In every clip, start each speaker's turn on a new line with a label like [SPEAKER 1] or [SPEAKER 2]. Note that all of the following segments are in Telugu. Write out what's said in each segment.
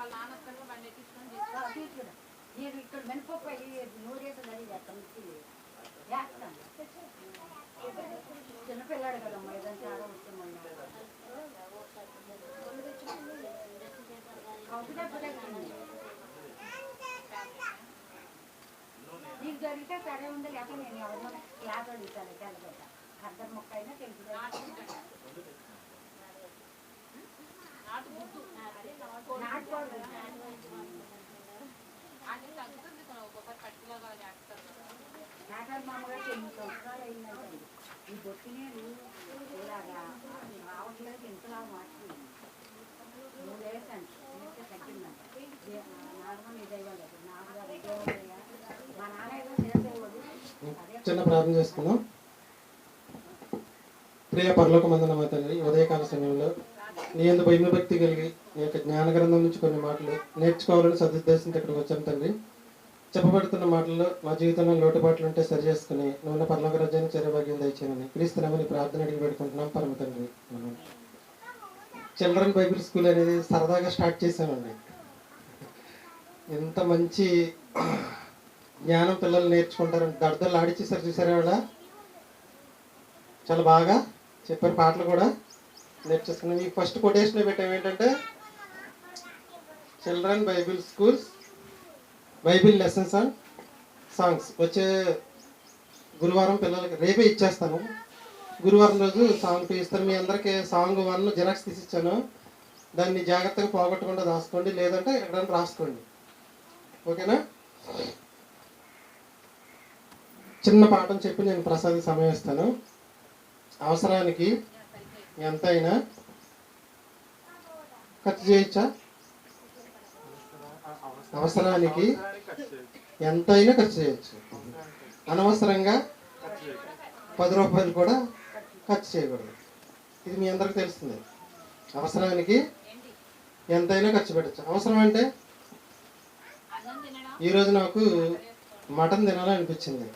[SPEAKER 1] వాళ్ళ నాన్న వస్తాడు బండి ఎక్కించుకొని తీసుకొని
[SPEAKER 2] తీసుకురా నేను ఇక్కడ మినపప్పు అయ్యి నూరేసి రెడీ చేస్తాను చేస్తాను. చిన్నపిల్లాడు కదమ్మా ఏదంటే ఆడ నీకు జరిగితే సరే ఉంది లేకపోతే నేను ఎవరినో క్లాస్ అడుగుతాను తెలగట అద్దరు మొక్క అయినా తెలుసు
[SPEAKER 1] నాటు గుడ్డు
[SPEAKER 2] నాటుకోడు
[SPEAKER 1] అది తగ్గుతుంది కొన్ని ఒక్కొక్కరు కట్టిలాగా చేస్తారు కదా
[SPEAKER 2] నాటాలు మామూలుగా ఎనిమిది సంవత్సరాలు అయిందంటే ఈ బొట్టినే ఇలాగా రావట్లేదు ఇంతలా మార్చింది మూడేసాను నేర్చే తగ్గిందంట నాగమని ఇది అవ్వలేదు నాన్నగారు మా నాన్న ఏదో చేసేవాడు
[SPEAKER 3] చిన్న ప్రార్థన చేసుకున్నాం ప్రియ పరలోక మందన మా ఉదయకాల సమయంలో నీ ఎందు భయమ భక్తి కలిగి నీ యొక్క జ్ఞాన గ్రంథం నుంచి కొన్ని మాటలు నేర్చుకోవాలని సదుద్దేశంతో ఇక్కడికి వచ్చాను తండ్రి. చెప్పబడుతున్న మాటల్లో మా జీవితంలో లోటుపాట్లు ఉంటే సరి చేసుకుని నువ్వు పర్లోక రాజ్యాన్ని చెరభాగ్యం దయచేయమని క్రీస్తునామని ప్రార్థన అడిగి పెట్టుకుంటున్నాం పరమ తండ్రి. మనం చిల్డ్రన్ బైబిల్ స్కూల్ అనేది సరదాగా స్టార్ట్ చేశామండి. ఎంత మంచి జ్ఞానం పిల్లలు నేర్చుకుంటారని దడదలు ఆడిచేసారు చూసారా వాళ్ళ? చాలా బాగా చెప్పారు పాటలు కూడా. నేర్చేసుకున్నాం మీకు ఫస్ట్ కొటేషన్ పెట్టాం ఏంటంటే children Bible schools Bible lessons and songs వచ్చే గురువారం పిల్లలకి రేపే ఇచ్చేస్తాను. గురువారం రోజు సాంగ్ ఇస్తాను మీ అందరికీ సాంగ్ వన్ జిరాక్స్ తీసి ఇచ్చాను దాన్ని జాగ్రత్తగా పోగొట్టకుండా రాసుకోండి. లేదంటే ఎక్కడైనా రాసుకోండి. ఓకేనా? చిన్న పాఠం చెప్పి నేను ప్రసాద్ సమయం ఇస్తాను. అవసరానికి ఎంతైనా? ఖర్చు చేయొచ్చా? అవసరానికి ఎంతైనా ఖర్చు చేయొచ్చు. అనవసరంగా పది రూపాయలు కూడా ఖర్చు చేయకూడదు. ఇది మీ అందరికి తెలుస్తుంది. అవసరానికి ఎంతైనా ఖర్చు పెట్టచ్చు. అవసరం అంటే? ఈరోజు నాకు మటన్ తినాలనిపించింది.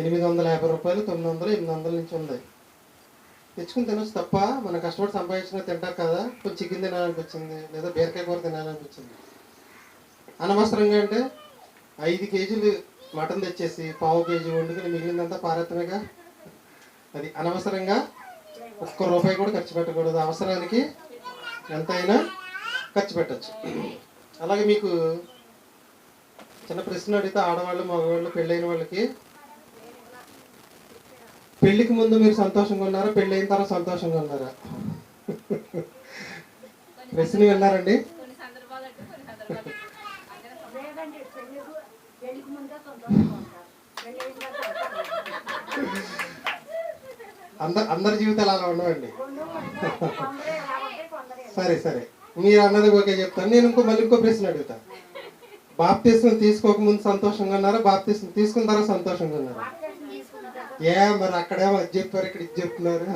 [SPEAKER 3] ఎనిమిది వందల యాభై రూపాయలు తొమ్మిది వందలు ఎనిమిది వందల నుంచి ఉంది. తెచ్చుకుని తినొచ్చు తప్ప మన కష్టపడి సంపాదించిన తింటారు కదా కొంచెం చికెన్ తినాలనిపించింది లేదా బీరకాయ కూర తినాలనిపించింది. అనవసరంగా అంటే ఐదు కేజీలు మటన్ తెచ్చేసి పావు కేజీ వండుకుని మిగిలిందంతా పారెత్తమేగా? అది అనవసరంగా ఒక్క రూపాయి కూడా ఖర్చు పెట్టకూడదు. అవసరానికి ఎంతైనా ఖర్చు పెట్టచ్చు. అలాగే మీకు చిన్న ప్రశ్న అడిగితే ఆడవాళ్ళు మగవాళ్ళు పెళ్ళైన వాళ్ళకి పెళ్ళికి ముందు మీరు సంతోషంగా ఉన్నారా? పెళ్ళైన తర్వాత సంతోషంగా ఉన్నారా? ప్రశ్న
[SPEAKER 2] అయిన సంతోషంగా
[SPEAKER 3] అందరు అందరి జీవితాలు అలా ఉండవండి. సరే సరే. మీరు అన్నది ఓకే చెప్తాను. నేను ఇంకో మళ్ళీ ఇంకో ప్రశ్న అడుగుతా. బాప్తీసం తీసుకోక ముందు సంతోషంగా ఉన్నారా? బాప్తీసం తీసుకున్న తర్వాత సంతోషంగా ఉన్నారా? ఏ మరి అక్కడేమో అది చెప్పారు ఇక్కడ ఇది చెప్తున్నారు.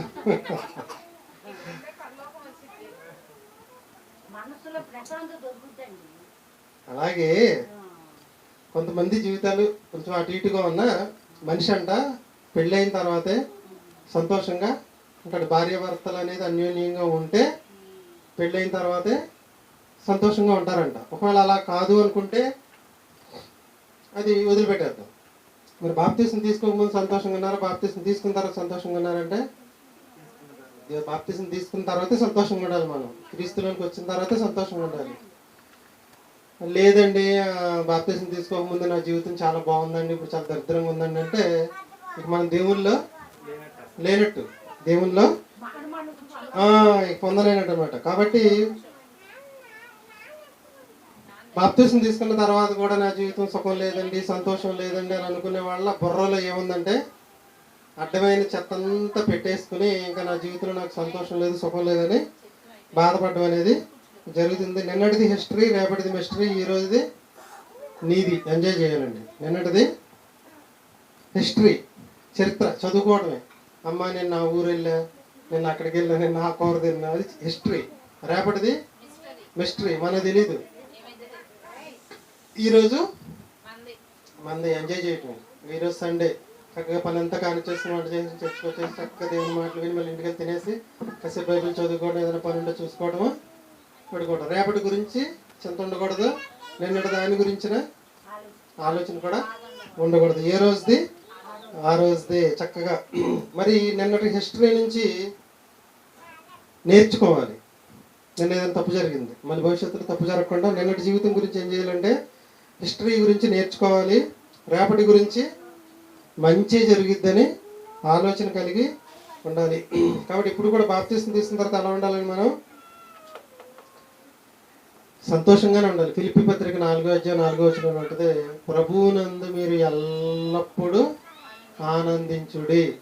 [SPEAKER 3] అలాగే కొంతమంది జీవితాలు కొంచెం అటు ఇటుగా ఉన్న మనిషి అంట పెళ్ళైన తర్వాతే సంతోషంగా ఇక్కడ భార్యాభర్తలు అనేది అన్యోన్యంగా ఉంటే పెళ్ళైన తర్వాతే సంతోషంగా ఉంటారంట. ఒకవేళ అలా కాదు అనుకుంటే అది వదిలిపెట్టేద్దాం. మరి బాప్తీసం తీసుకోకముందు సంతోషంగా ఉన్నారు? బాప్తీసం తీసుకున్న తర్వాత సంతోషంగా ఉన్నారంటే? ఇక బాప్తీసం తీసుకున్న తర్వాతే సంతోషంగా ఉండాలి మనం. క్రీస్తులోకి వచ్చిన తర్వాతే సంతోషంగా ఉండాలి. లేదండి బాప్తీసం తీసుకోకముందు నా జీవితం చాలా బాగుందండి ఇప్పుడు చాలా దరిద్రంగా ఉందండి అంటే ఇక మనం దేవుల్లో లేనట్టు. దేవుల్లో ఆ, ఇక పొందలేనట్టు అనమాట కాబట్టి బాప్తీసం తీసుకున్న తర్వాత కూడా నా జీవితం సుఖం లేదండి సంతోషం లేదండి అని అనుకునే వాళ్ళ బుర్రలో ఏముందంటే అడ్డమైన చెత్త అంతా పెట్టేసుకుని ఇంకా నా జీవితంలో నాకు సంతోషం లేదు సుఖం లేదని బాధపడడం అనేది జరుగుతుంది. నిన్నటిది హిస్టరీ రేపటిది మిస్టరీ ఈ రోజుది నీది. ఎంజాయ్ చేయాలండి. నిన్నటిది హిస్టరీ చరిత్ర చదువుకోవడమే అమ్మ నేను నా ఊరు వెళ్ళా నేను అక్కడికి వెళ్ళా నేను నా కూర తిన్నా అది హిస్టరీ రేపటిది
[SPEAKER 1] మిస్టరీ
[SPEAKER 3] మనకు తెలీదు. ఈరోజు?
[SPEAKER 1] మంది
[SPEAKER 3] మంది ఎంజాయ్ చేయటం. ఈరోజు సండే. చక్కగా పని అంతా కాని చేసుకుని వంట చేసి చర్చకు వచ్చేసి చక్కగా దేవుని మాటలు విని మళ్ళీ ఇంటికి తినేసి కాసేపు బైబిల్ చదువుకోవడం ఏదైనా పని ఉంటే చూసుకోవడము పడుకోవడం. రేపటి గురించి చింత ఉండకూడదు. నిన్నటి దాని గురించిన ఆలోచన కూడా ఉండకూడదు. ఏ రోజుది? ఆ రోజుది. చక్కగా. మరి నిన్నటి హిస్టరీ నుంచి నేర్చుకోవాలి. నిన్న ఏదైనా తప్పు జరిగింది. మళ్ళీ భవిష్యత్తులో తప్పు జరగకుండా నిన్నటి జీవితం గురించి ఏం చేయాలంటే హిస్టరీ గురించి నేర్చుకోవాలి రేపటి గురించి మంచి జరుగుద్దని ఆలోచన కలిగి ఉండాలి. కాబట్టి ఇప్పుడు కూడా బాప్తీసం తీసుకున్న తర్వాత ఎలా ఉండాలని మనం? సంతోషంగానే ఉండాలి. పిలిపి పత్రిక నాలుగో అధ్యాయం నాలుగో వచ్చిన ఉంటుంది ప్రభువునందు మీరు ఎల్లప్పుడూ ఆనందించుడి.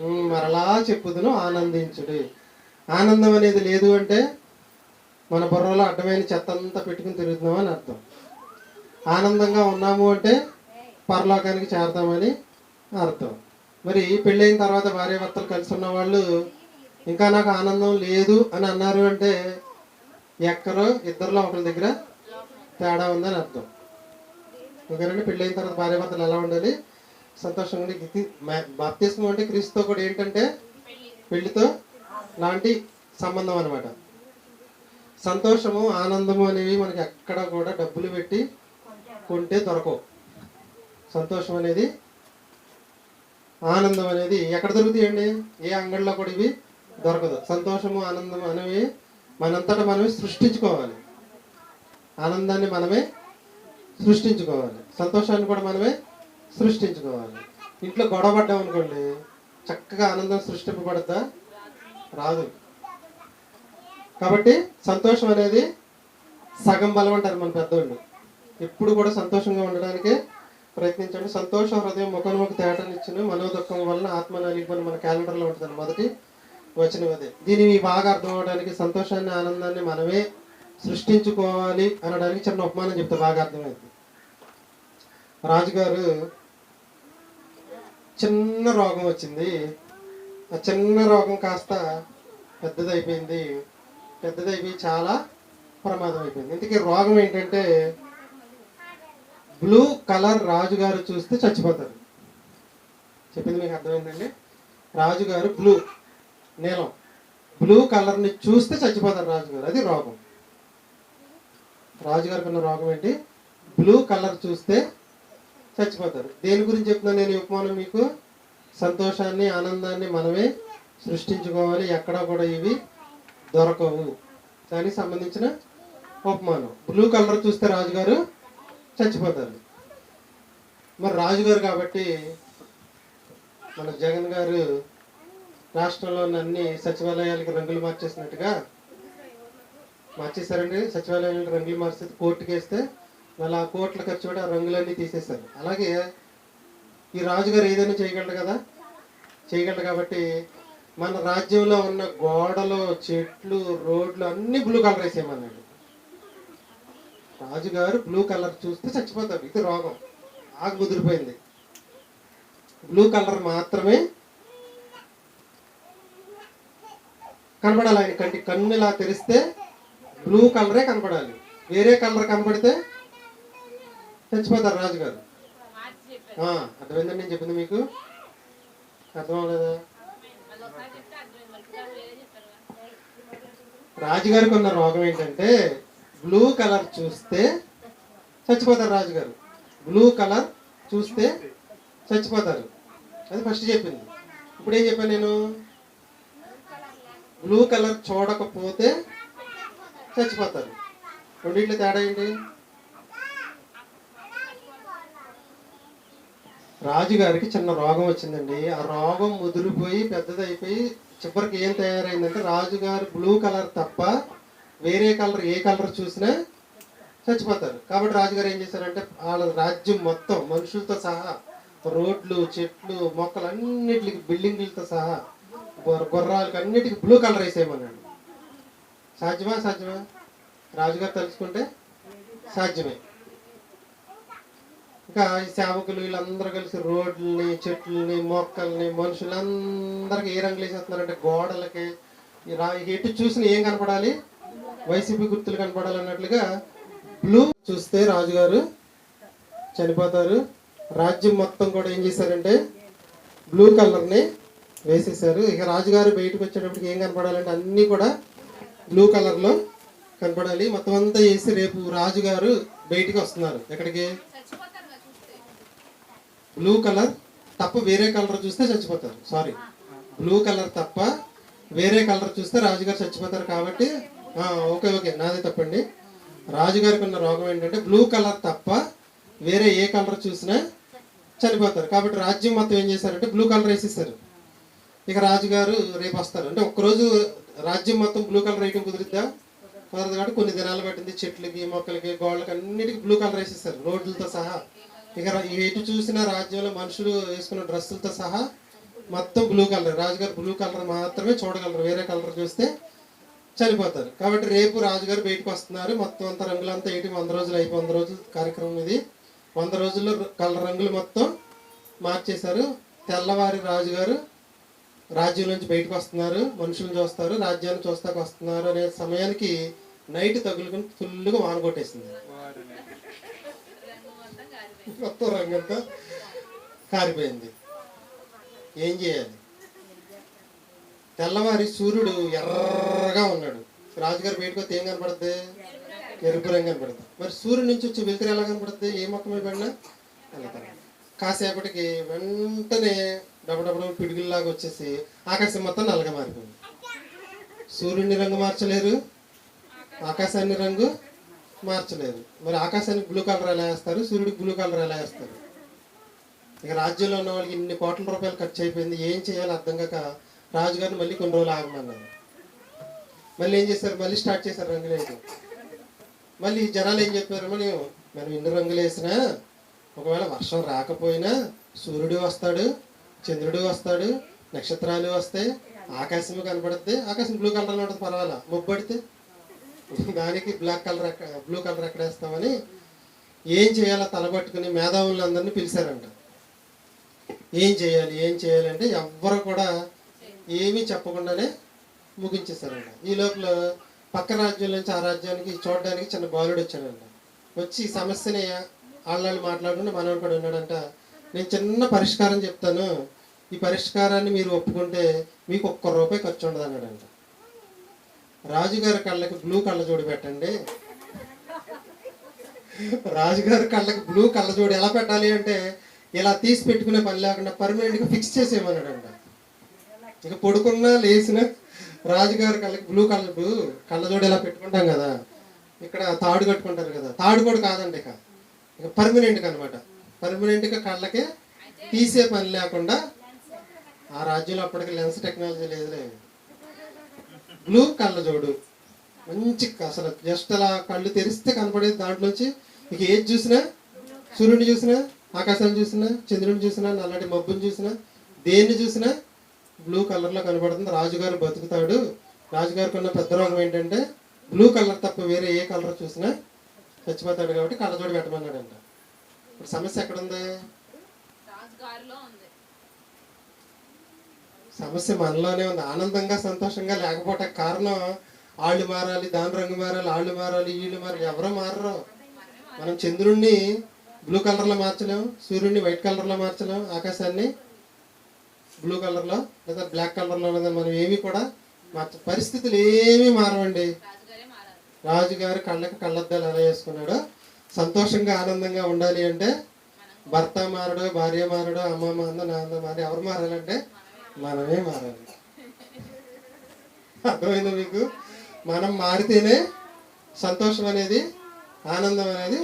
[SPEAKER 3] మరలా చెప్పుదును ఆనందించుడి. ఆనందం అనేది లేదు అంటే మన బుర్రలో అడ్డమైన చెత్త అంతా పెట్టుకుని తిరుగుతున్నామని అర్థం. ఆనందంగా ఉన్నాము అంటే పరలోకానికి చేరతామని అర్థం. మరి పెళ్ళైన తర్వాత భార్యాభర్తలు కలిసి ఉన్న వాళ్ళు ఇంకా నాకు ఆనందం లేదు అని అన్నారు అంటే ఎక్కరో ఇద్దరిలో ఒకరి దగ్గర తేడా ఉందని అర్థం. ఓకేనండి పెళ్ళైన తర్వాత భార్యాభర్తలు ఎలా ఉండాలి? సంతోషంగా ఉండి బాప్తిస్మం అంటే క్రీస్తుతో కూడా ఏంటంటే పెళ్ళితో లాంటి సంబంధం అనమాట సంతోషము ఆనందము అనేవి మనకి ఎక్కడ కూడా డబ్బులు పెట్టి కొంటే దొరకవు. సంతోషం అనేది ఆనందం అనేది ఎక్కడ దొరుకుతాయండి? ఏ అంగడిలో కూడా ఇవి దొరకదు. సంతోషము ఆనందం అనేవి మనంతటా మనమే సృష్టించుకోవాలి. ఆనందాన్ని మనమే సృష్టించుకోవాలి. సంతోషాన్ని కూడా మనమే సృష్టించుకోవాలి. ఇంట్లో గొడవ పడ్డాం అనుకోండి చక్కగా ఆనందం సృష్టింపబడద్దా? రాదు. కాబట్టి సంతోషం అనేది సగం బలం అంటారు మన పెద్దోళ్ళు. ఎప్పుడు కూడా సంతోషంగా ఉండడానికి ప్రయత్నించండి. సంతోష హృదయం ముఖముఖ తేటనిచ్చిన. మనోదుఖం వలన ఆత్మ నలిగిపోయిన మన క్యాలెండర్లో ఉంటుంది మొదటి వచనం అదే. దీనిని బాగా అర్థం అవడానికి సంతోషాన్ని ఆనందాన్ని మనమే సృష్టించుకోవాలి అనడానికి చిన్న ఉపమానం చెప్తే బాగా అర్థమైంది. రాజుగారు చిన్న రోగం వచ్చింది. ఆ చిన్న రోగం కాస్త పెద్దదైపోయింది. పెద్దదైపోయి చాలా ప్రమాదం అయిపోయింది ఇంతకీ రోగం ఏంటంటే బ్లూ కలర్ రాజుగారు చూస్తే చచ్చిపోతారు. చెప్పింది మీకు అర్థమైందండి? రాజుగారు బ్లూ నీలం. బ్లూ కలర్ని చూస్తే చచ్చిపోతారు రాజుగారు. అది రోగం. రాజుగారికి ఉన్న రోగం ఏంటి? బ్లూ కలర్ చూస్తే చచ్చిపోతారు. దేని గురించి చెప్తున్నాను నేను ఉపమానం మీకు? సంతోషాన్ని ఆనందాన్ని మనమే సృష్టించుకోవాలి. ఎక్కడా కూడా ఇవి దొరకవు. దానికి సంబంధించిన ఉపమానం. బ్లూ కలర్ చూస్తే రాజుగారు చచ్చిపోతారు. మరి రాజుగారు కాబట్టి మన జగన్ గారు రాష్ట్రంలో ఉన్న అన్ని సచివాలయాలకి రంగులు మార్చేసినట్టుగా మార్చేశారండి. సచివాలయాలకు రంగులు మార్చేసి కోర్టుకి వేస్తే మళ్ళీ ఆ కోట్ల ఖర్చు కూడా రంగులన్నీ తీసేశారు. అలాగే ఈ రాజుగారు ఏదైనా చేయగలడు కదా? చేయగలడు కాబట్టి మన రాజ్యంలో ఉన్న గోడలు చెట్లు రోడ్లు అన్ని బ్లూ కలర్ వేసేయమన్నాడు. రాజుగారు బ్లూ కలర్ చూస్తే చచ్చిపోతారు. ఇది రోగం. ఆకు కుదిరిపోయింది బ్లూ కలర్ మాత్రమే కనపడాలి ఆయన కంటి కన్ను ఇలా తెరిస్తే బ్లూ కలరే కనపడాలి. వేరే కలర్ కనపడితే చచ్చిపోతారు రాజుగారు. అర్థమైందండి నేను చెప్పింది మీకు? అర్థం అవ్వలేదా రాజుగారికి ఉన్న రోగం ఏంటంటే బ్లూ కలర్ చూస్తే చచ్చిపోతారు రాజుగారు. బ్లూ కలర్ చూస్తే చచ్చిపోతారు. అది ఫస్ట్ చెప్పింది. ఇప్పుడు ఏం చెప్పాను నేను? బ్లూ కలర్ చూడకపోతే చచ్చిపోతారు. రెండింటిలో తేడా ఏంటి? రాజుగారికి చిన్న రోగం వచ్చిందండి. ఆ రోగం ముదిరిపోయి పెద్దదైపోయి చివరికి ఏం తయారైందంటే రాజుగారు బ్లూ కలర్ తప్ప వేరే కలర్ ఏ కలర్ చూసినా చచ్చిపోతారు. కాబట్టి రాజుగారు ఏం చేశారంటే వాళ్ళ రాజ్యం మొత్తం మనుషులతో సహా రోడ్లు చెట్లు మొక్కలు అన్నిటికి బిల్డింగ్లతో సహా గుర్రాలకు అన్నిటికీ బ్లూ కలర్ వేసేయమన్నాడు. సాధ్యమా సాధ్యమా? రాజుగారు తలుచుకుంటే సాధ్యమే. ఇంకా ఈ సేవకులు వీళ్ళందరూ కలిసి రోడ్లని చెట్లని మొక్కల్ని మనుషులందరికీ ఏ రంగులు వేసేస్తున్నారంటే గోడలకి ఎటు చూసిన ఏం కనపడాలి? వైసీపీ గుర్తులు కనపడాలన్నట్లుగా బ్లూ చూస్తే రాజుగారు చనిపోతారు. రాజ్యం మొత్తం కూడా ఏం చేశారంటే బ్లూ కలర్ని వేసేసారు ఇక రాజుగారు బయటకు వచ్చేటప్పటికి ఏం కనపడాలంటే అన్నీ కూడా బ్లూ కలర్లో కనపడాలి. మొత్తం అంతా వేసి రేపు రాజుగారు బయటికి వస్తున్నారు. ఎక్కడికి? బ్లూ కలర్ తప్ప వేరే కలర్ చూస్తే చచ్చిపోతారు. సారీ. బ్లూ కలర్ తప్ప వేరే కలర్ చూస్తే రాజుగారు చచ్చిపోతారు. కాబట్టి ఓకే ఓకే. నాదే తప్పండి. రాజుగారికి ఉన్న రోగం ఏంటంటే బ్లూ కలర్ తప్ప వేరే ఏ కలర్ చూసినా చనిపోతారు. కాబట్టి రాజ్యం మొత్తం ఏం చేశారంటే బ్లూ కలర్ వేసేసారు ఇక రాజుగారు రేపు వస్తారు. అంటే ఒక్కరోజు రాజ్యం మొత్తం బ్లూ కలర్ వేయటం కుదిరిద్దా? కుదరదు కాబట్టి కొన్ని దినాలు పట్టింది. చెట్లకి మొక్కలకి గోళ్ళకి అన్నిటికీ బ్లూ కలర్ వేసేసారు రోడ్లతో సహా. ఇక ఎటు చూసిన రాజ్యంలో మనుషులు వేసుకున్న డ్రెస్సులతో సహా మొత్తం బ్లూ కలర్ రాజుగారు బ్లూ కలర్ మాత్రమే చూడగలరు. వేరే కలర్ చూస్తే చనిపోతారు. కాబట్టి రేపు రాజుగారు బయటకు వస్తున్నారు. మొత్తం అంత రంగులంతా ఏంటి వంద రోజులు అయిపోయి వంద రోజుల కార్యక్రమం ఇది. వంద రోజుల్లో కలర్ రంగులు మొత్తం మార్చేశారు. తెల్లవారి రాజుగారు రాజ్యం నుంచి బయటకు వస్తున్నారు. మనుషులను చూస్తారు. రాజ్యాన్ని చూస్తాకు వస్తున్నారు అనే సమయానికి నైట్ తగులుకుని ఫుల్గా వాన కొట్టేసింది.
[SPEAKER 1] మొత్తం కారిపోయింది
[SPEAKER 3] మొత్తం రంగంతా కారిపోయింది. ఏం చేయాలి? తెల్లవారి సూర్యుడు ఎర్రగా ఉన్నాడు. రాజుగారు బయటకు వస్తే ఏం కనపడుద్ది? ఎరుపు రంగు కనపడుతుంది మరి సూర్యుడి నుంచి వచ్చి వెలుతురు ఎలా కనపడుద్ది? ఏ మొక్క మీద పడినా వెళ్తారు కాసేపటికి వెంటనే డబడబడ పిడుగుల్లాగా వచ్చేసి ఆకాశం మొత్తం నల్లగా మారిపోయింది. సూర్యుడిని రంగు మార్చలేరు. ఆకాశాన్ని రంగు మార్చలేరు మరి ఆకాశానికి బ్లూ కలర్ ఎలా వేస్తారు? సూర్యుడికి బ్లూ కలర్ ఎలా వేస్తారు? ఇక రాజ్యంలో ఉన్న వాళ్ళకి ఇన్ని కోట్ల రూపాయలు ఖర్చు అయిపోయింది. ఏం చేయాలో అర్థం కాక రాజుగారిని మళ్ళీ కొన్ని రోజులు ఆగమన్నారు. మళ్ళీ ఏం చేశారు? మళ్ళీ స్టార్ట్ చేశారు రంగులేదు మళ్ళీ జనాలు ఏం చెప్పారు మనం మనం ఎన్ని రంగులు వేసినా ఒకవేళ వర్షం రాకపోయినా సూర్యుడు వస్తాడు చంద్రుడు వస్తాడు నక్షత్రాలు వస్తాయి ఆకాశం కనపడుద్ది ఆకాశం బ్లూ కలర్ ఉంటుంది పర్వాలా? ముబ్బడితే దానికి బ్లాక్ కలర్ బ్లూ కలర్ ఎక్కడ వేస్తామని ఏం చేయాలో తలబట్టుకుని మేధావులందరినీ పిలిచారంట. ఏం చేయాలి? ఏం చేయాలంటే ఎవ్వరు కూడా ఏమీ చెప్పకుండానే ముగించేశారండి ఈ లోపల పక్క రాజ్యం నుంచి ఆ రాజ్యానికి చూడడానికి చిన్న బాలుడు వచ్చాడంట. వచ్చి ఈ సమస్యని వాళ్ళు మాట్లాడుకుంటే మనవాడు కూడా ఉన్నాడంట. నేను చిన్న పరిష్కారం చెప్తాను. ఈ పరిష్కారాన్ని మీరు ఒప్పుకుంటే మీకు ఒక్క రూపాయి ఖర్చు ఉండదు అన్నాడంట రాజుగారి కళ్ళకి బ్లూ కళ్ళజోడు పెట్టండి. రాజుగారి కళ్ళకి బ్లూ కళ్ళజోడు ఎలా పెట్టాలి అంటే ఇలా తీసి పెట్టుకునే పని లేకుండా పర్మనెంట్గా ఫిక్స్ చేసేయమన్నాడంట. ఇక పడుకున్నా లేచిన రాజుగారి కళ్ళకి బ్లూ కలర్ కళ్ళజోడు ఇలా పెట్టుకుంటాం కదా ఇక్కడ తాడు కట్టుకుంటారు కదా తాడు కూడా కాదండి ఇక. ఇక పర్మనెంట్గా అనమాట పర్మనెంట్గా కళ్ళకి తీసే పని లేకుండా ఆ రాజ్యంలో అప్పటికి లెన్స్ టెక్నాలజీ లేదులే. బ్లూ కళ్ళజోడు. మంచి అసలు జస్ట్ అలా కళ్ళు తెరిస్తే కనపడేది దాంట్లోంచి ఇక ఏది చూసినా సూర్యుడిని చూసినా ఆకాశాన్ని చూసినా చంద్రుడిని చూసినా నల్లటి మబ్బుని చూసినా దేన్ని చూసినా బ్లూ కలర్లో కనపడుతుంది రాజుగారు బతుకుతాడు. రాజుగారికి ఉన్న పెద్ద రోగం ఏంటంటే బ్లూ కలర్ తప్ప వేరే ఏ కలర్ చూసినా చచ్చిపోతాడు కాబట్టి కళ్ళజోడు పెట్టమన్నాడంట. ఇప్పుడు సమస్య ఎక్కడుంది? సమస్య మనలోనే ఉంది. ఆనందంగా సంతోషంగా లేకపోవటం కారణం వాళ్ళు మారాలి దాని రంగు మారాలి వాళ్ళు మారాలి వీళ్ళు మారాలి ఎవరో మారరు. మనం చంద్రుణ్ణి బ్లూ కలర్లో మార్చలేం సూర్యుడిని వైట్ కలర్లో మార్చలేం ఆకాశాన్ని బ్లూ కలర్లో లేదా బ్లాక్ కలర్లో లేదా మనం ఏమీ కూడా మార్చ పరిస్థితులు ఏమీ మారవండి.
[SPEAKER 1] రాజుగారు
[SPEAKER 3] కళ్ళకి కళ్ళద్దాలు ఎలా వేసుకున్నాడో సంతోషంగా ఆనందంగా ఉండాలి అంటే భర్త మారడు భార్య మారడు అమ్మ మాంద నాన్న మారి ఎవరు మారాలంటే మనమే మారాలి. అర్థమైంది మీకు? మనం మారితేనే సంతోషం అనేది ఆనందం అనేది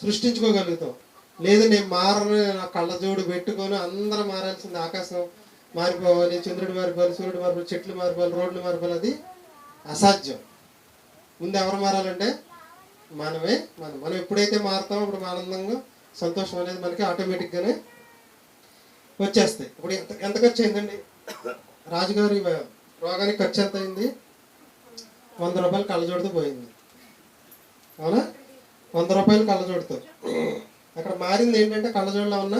[SPEAKER 3] సృష్టించుకోగలుగుతాం. లేదు నేను మారను నా కళ్ళజోడు పెట్టుకొని అందరూ మారాల్సింది ఆకాశం. మారిపోవాలి చంద్రుడు మారిపోవాలి సూర్యుడు మారిపోవాలి చెట్లు మారిపోవాలి రోడ్లు మారిపోవాలి అది అసాధ్యం. ముందు ఎవరు మారాలంటే మనమే మనం మనం ఎప్పుడైతే మారుతామో అప్పుడు ఆనందంగా సంతోషం అనేది మనకి ఆటోమేటిక్గానే వచ్చేస్తాయి. ఇప్పుడు ఎంత ఎంత ఖర్చు అయిందండి? రాజుగారి రోగానికి ఖర్చు ఎంత అయింది? వంద రూపాయలు కళ్ళజోడుతూ పోయింది. అవునా? వంద రూపాయలు కళ్ళజోడుతో అక్కడ మారింది ఏంటంటే కళ్ళజోడులో ఉన్న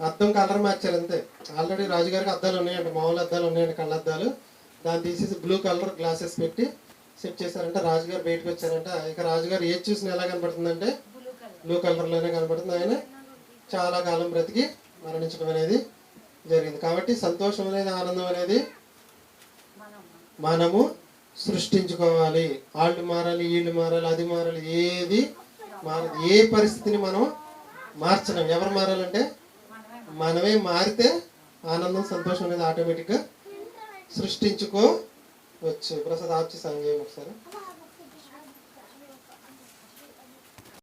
[SPEAKER 3] అద్దం కలర్ మార్చారు అంతే. ఆల్రెడీ రాజుగారికి అద్దాలు ఉన్నాయండి మామూలు అద్దాలు ఉన్నాయండి కళ్ళద్దాలు దాన్ని తీసేసి బ్లూ కలర్ గ్లాసెస్ పెట్టి సెట్ చేశారంటే. రాజుగారు బయటకు వచ్చారంట. ఇక రాజుగారు ఏది చూసినా ఎలా కనపడుతుందంటే బ్లూ కలర్లోనే కనపడుతుంది. ఆయన చాలా కాలం బ్రతికి మరణించడం అనేది జరిగింది. కాబట్టి సంతోషం అనేది ఆనందం అనేది మనము సృష్టించుకోవాలి. వాళ్ళు మారాలి వీళ్ళు మారాలి అది మారాలి ఏది మారదు ఏ పరిస్థితిని మనం మార్చడం ఎవరు మారాలంటే మనమే మారితే ఆనందం సంతోషం అనేది ఆటోమేటిక్గా సృష్టించుకోవచ్చు ప్రసాద్ ఆచి సంజయం ఒకసారి.